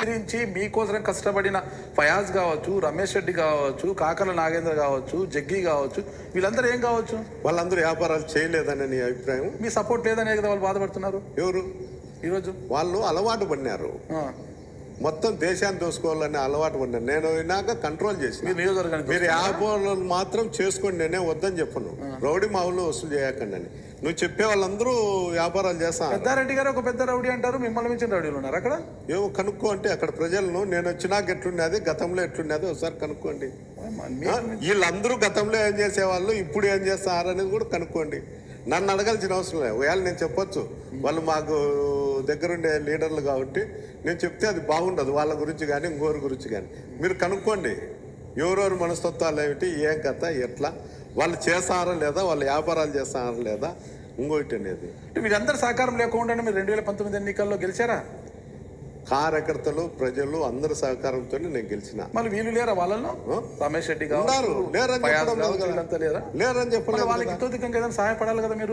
గురించి మీకోసం కష్టపడిన ఫయాజ్ కావచ్చు రమేష్ రెడ్డి కావచ్చు కాకల నాగేంద్ర కావచ్చు జగ్గి కావచ్చు వీళ్ళందరూ ఏం కావచ్చు? వాళ్ళందరూ వ్యాపారాలు చేయలేదని నీ అభిప్రాయం? మీ సపోర్ట్ లేదనే కదా వాళ్ళు బాధపడుతున్నారు? ఎవరు? ఈరోజు? వాళ్ళు అలవాటు పడినారు. మొత్తం దేశాన్ని దోసుకోవాలని అలవాటు పడినారు నేను విన్నాక కంట్రోల్ చేసిన. మీరు వ్యాపారాలు మాత్రం చేసుకోండి నేనే వద్దని చెప్పను. రౌడీ మావులు వసూలు చేయకండి అని. నువ్వు చెప్పే వాళ్ళందరూ వ్యాపారాలు చేస్తా పెద్దారెడ్డి గారు ఒక పెద్ద రౌడీ అంటారు మిమ్మల్ని మించిన రౌడీలు ఉన్నారు అక్కడ? ఏమో కనుక్కో అంటే అక్కడ ప్రజలను నేను వచ్చినాక ఎట్లున్నది గతంలో ఎట్లున్నది ఒకసారి కనుక్కోండి? వీళ్ళందరూ గతంలో ఏం చేసేవాళ్ళు ఇప్పుడు ఏం చేస్తారు అనేది కూడా కనుక్కోండి. నన్ను అడగాల్సిన అవసరం లేదు. ఒకవేళ నేను చెప్పొచ్చు. వాళ్ళు మాకు దగ్గరుండే లీడర్లు కాబట్టి నేను చెప్తే అది బాగుండదు. వాళ్ళ గురించి కానీ ఇంకోరి గురించి కానీ మీరు కనుక్కోండి. ఎవరెవరు మనస్తత్వాలు ఏమిటి ఏం కథ ఎట్లా వాళ్ళు చేస్తారా లేదా వాళ్ళు వ్యాపారాలు చేస్తారా లేదా ఇంకోటి అనేది. అంటే వీరందరూ సహకారం లేకుండా మీరు రెండు వేల పంతొమ్మిది ఎన్నికల్లో గెలిచారా? కార్యకర్తలు ప్రజలు అందరి సహకారంతో నేను గెలిచిన. మళ్ళీ వీళ్ళు లేరా వాళ్ళలో? రమేష్ రెడ్డి ఉన్నారు. కావచ్చు లేరని చెప్పడం లేదు లేరని చెప్పలేదు వాళ్ళకి. ఇతోధికంగా ఏదైనా సహాయపడాలి కదా మీరు?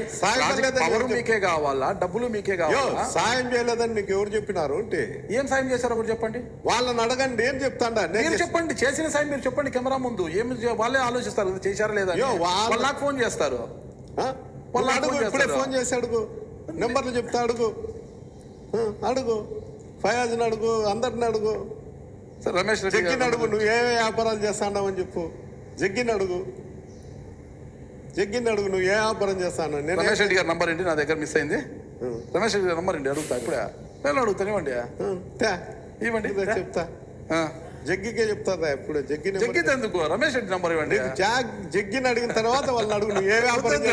ఎవరు మీకే కావాలా? డబ్బులు మీకే కావాలా? సాయం చేయలేదని నీకు ఎవరు చెప్పినారు? అంటే ఏం సాయం చేశారో ఒకటి చెప్పండి? వాళ్ళని అడగండి ఏం చెప్తాండా? నేను. చెప్పండి చేసిన సాయం మీరు చెప్పండి కెమెరా ముందు. ఏం వాళ్ళే ఆలోచిస్తారు కదా చేశారా లేదా వాళ్ళ- నాకు ఫోన్ చేస్తారు? వాళ్ళు అడుగు ఫోన్ ఇప్పుడే? ఫోన్ చేసి అడుగు. నెంబర్లు చెప్తా అడుగు. అడుగు. ఫయాజ్ని అడుగు అందరిని అడుగు రమేష్ రెడ్డి జగ్గిని అడుగు నువ్వు ఏ వ్యాపారాలు చేస్తాన్నావు అని చెప్పు. జగ్గిని అడుగు జగ్గిని అడుగు నువ్వు ఏ వ్యాపారం చేస్తాను. నేను రమేష్ రెడ్డి గారి నంబర్ ఏంటి? నా దగ్గర మిస్ అయింది. రమేష్ రెడ్డి గారి నంబర్ ఏంటి? అడుగుతా ఇప్పుడే. నేను అడుగుతాను ఇవ్వండి. చెప్తా. జగ్గికే చెప్తారా ఇప్పుడు? జగ్గి జగ్గితే ఎందుకు? రమేష్ రెడ్డి నంబర్ ఇవ్వండి. జాగ్ జగ్గిని అడిగిన తర్వాత వాళ్ళని అడుగు నువ్వు ఏ వ్యాపారం